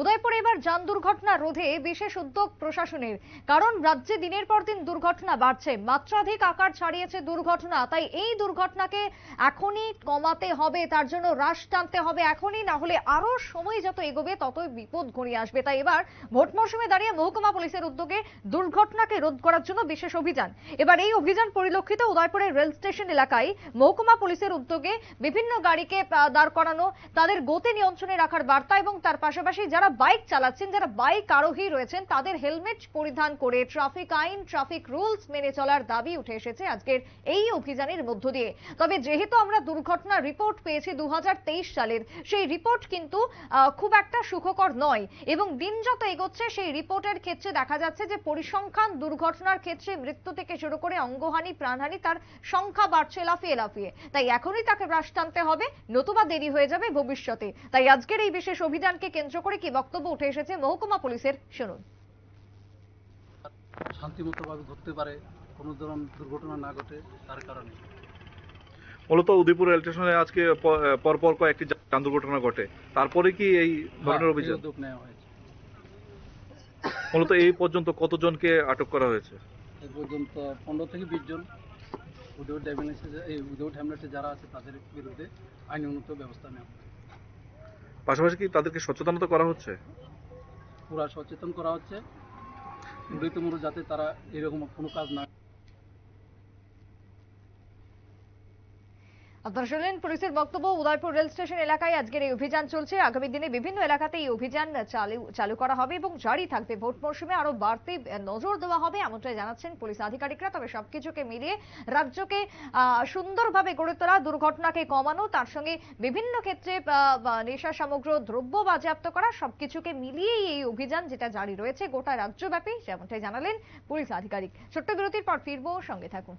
উদয়পুরে এবার যান দুর্ঘটনা রোধে বিশেষ উদ্যোগ প্রশাসনের। কারণ রাজ্যে দিনের পর দিন দুর্ঘটনা বাড়ছে। মাত্রাধিক আকার ছাড়িয়েছে দুর্ঘটনা, তাই এই দুর্ঘটনাকে এখনই কমাতে হবে, তার জন্য হ্রাস টানতে হবে এখনই, না হলে আরও সময় যত এগোবে ততই বিপদ ঘনিয়ে আসবে। তাই এবার ভোট মৌসুমে দাঁড়িয়ে মহকুমা পুলিশের উদ্যোগে দুর্ঘটনাকে রোধ করার জন্য বিশেষ অভিযান। এবার এই অভিযান পরিলক্ষিত উদয়পুরের রেল স্টেশন এলাকায় মহকুমা পুলিশের উদ্যোগে বিভিন্ন গাড়িকে দাঁড় করানো, তাদের গতি নিয়ন্ত্রণে রাখার বার্তা এবং তার পাশাপাশি যারা বাইক চালাচ্ছেন, যারা বাইক আরোহী রয়েছেন, তাদের হেলমেট পরিধান করে ট্রাফিক আইন, ট্রাফিক রুলস মেনে চলার দাবি উঠে এসেছে আজকের এই অভিযানের মধ্য দিয়ে। তবে যেহেতু আমরা দুর্ঘটনার রিপোর্ট পেয়েছি দু সালের, সেই রিপোর্ট কিন্তু খুব একটা সুখকর নয় এবং দিন যত এগোচ্ছে, সেই রিপোর্টের ক্ষেত্রে দেখা যাচ্ছে যে পরিসংখ্যান দুর্ঘটনার ক্ষেত্রে মৃত্যু থেকে শুরু করে অঙ্গহানি, প্রাণহানি তার সংখ্যা বাড়ছে লাফিয়ে লাফিয়ে। তাই এখনই তাকে হ্রাস টানতে হবে, নতুবা দেরি হয়ে যাবে ভবিষ্যতে। তাই আজকের এই বিশেষ অভিযানকে কেন্দ্র করে কি বক্তব্য উঠে এসেছে মহকুমা পুলিশের। শুনুন। শান্তিমতভাবে ঘুরতে পারে কোনো ধরনের দুর্ঘটনা না ঘটে তার কারণে। মূলত উদয়পুর রেল স্টেশনে আজকে পরপর কয়েকটি যান দুর্ঘটনা ঘটে। তারপরে কি এই ধরনের হ্যাঁ, উদ্যোগ নেওয়া হয়েছে। মূলত এই পর্যন্ত কতজনকে আটক করা হয়েছে? এই পর্যন্ত পনেরো থেকে বিশ জন। উইদাউট ড্রাইভিং এই উইদাউট হ্যামলেটে যারা আছে তাদের বিরুদ্ধে আইনগত ব্যবস্থা নেওয়া হবে। পাশাপাশি কি তাদেরকে সচেতনতা করা হচ্ছে? পুরা সচেতন করা হচ্ছে। মৃত্যুমূল যাতে তারা এরকম কোনো কাজ না আপনারা পুলিশের বক্তব্য, উদয়পুর রেল স্টেশন এলাকায় আজকের এই অভিযান চলছে। আগামী দিনে বিভিন্ন এলাকাতে এই অভিযান চালু করা হবে এবং জারি থাকবে। ভোট মৌসুমে আরও বাড়তি নজর দেওয়া হবে, এমনটাই জানাচ্ছেন পুলিশ আধিকারিকরা। তবে সবকিছুকে মিলিয়ে রাজ্যকে সুন্দরভাবে গড়ে তোলা, দুর্ঘটনাকে কমানো, তার সঙ্গে বিভিন্ন ক্ষেত্রে নেশা সামগ্র, দ্রব্য বাজেয়াপ্ত করা, সবকিছুকে মিলিয়েই এই অভিযান যেটা জারি রয়েছে, গোটা রাজ্যব্যাপী, যেমনটাই জানালেন পুলিশ আধিকারিক। ছোট্ট বিরতির পর ফিরবো, সঙ্গে থাকুন।